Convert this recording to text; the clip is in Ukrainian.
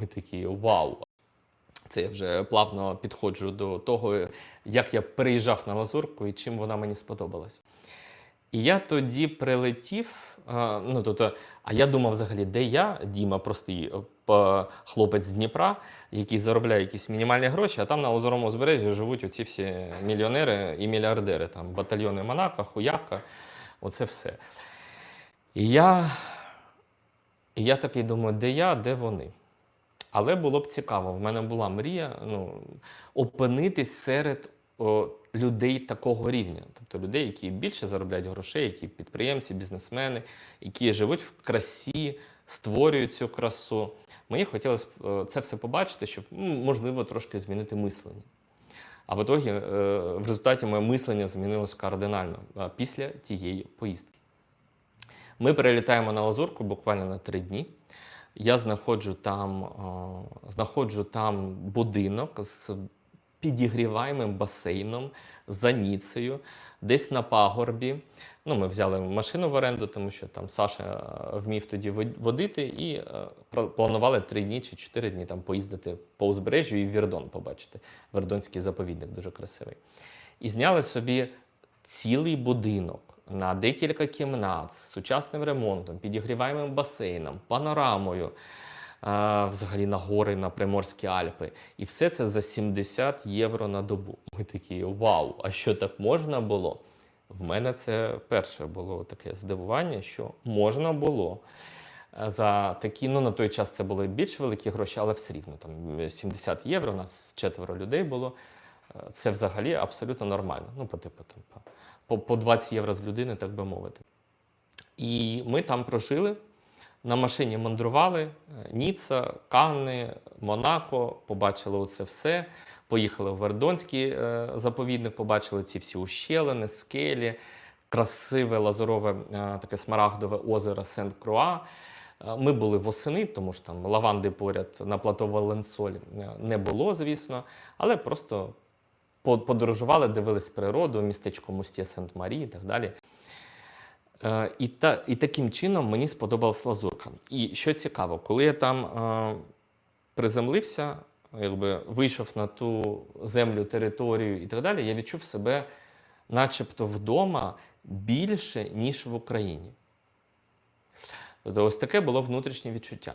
Ми такі вау. Це я вже плавно підходжу до того, як я переїжджав на Лазурку і чим вона мені сподобалась. І я тоді прилетів. Ну, тобто, а я думав взагалі, де я, Діма, простий е, хлопець з Дніпра, який заробляє якісь мінімальні гроші, а там на Лазуровому узбережжі живуть оці всі мільйонери і мільярдери, там батальйони Монако, Хуяка, оце все. І я, і я такий думаю, де я, де вони. Але було б цікаво, в мене була мрія ну, опинитись серед о, людей такого рівня. Тобто людей, які більше заробляють грошей, які підприємці, бізнесмени, які живуть в красі, створюють цю красу. Мені хотілося це все побачити, щоб ну, можливо трошки змінити мислення. А в ітогі, е, в результаті моє мислення змінилось кардинально після тієї поїздки. Ми перелітаємо на Лазурку буквально на три дні. Я знаходжу там, е, знаходжу там будинок з підігріваємим басейном, за Ніцею, десь на пагорбі. Ну, ми взяли машину в оренду, тому що там Саша е, вмів тоді водити, і е, планували три дні чи чотири дні там поїздити по узбережжю і Вірдон побачити. Вердонський заповідник дуже красивий. І зняли собі цілий будинок на декілька кімнат з сучасним ремонтом, підігріваємим басейном, панорамою, а, взагалі на гори, на Приморські Альпи. І все це за 70 євро на добу. Ми такі вау! А що так можна було? В мене це перше було таке здивування, що можна було. е, За такі, ну на той час це були більш великі гроші, але все рівно там 70 євро, у нас четверо людей було. Е, Це взагалі абсолютно нормально. Ну, по типу там по- по, по 20 євро з людини, так би мовити. І ми там прожили, на машині мандрували е, Ніцца, Канни, Монако, побачили оце все. Поїхали в Вердонський е, заповідник, побачили ці всі ущелини, скелі, красиве лазурове е, таке смарагдове озеро Сент-Круа. Е, Ми були восени, тому що там лаванди поряд на плато Валенсоль не було, звісно, але просто подорожували, дивились природу, містечко Мустє Сент-Марі і так далі. Е, І, та, і таким чином мені сподобалась лазурка. І що цікаво, коли я там е, приземлився, якби вийшов на ту землю, територію і так далі, я відчув себе начебто вдома більше, ніж в Україні. Тобто ось таке було внутрішнє відчуття.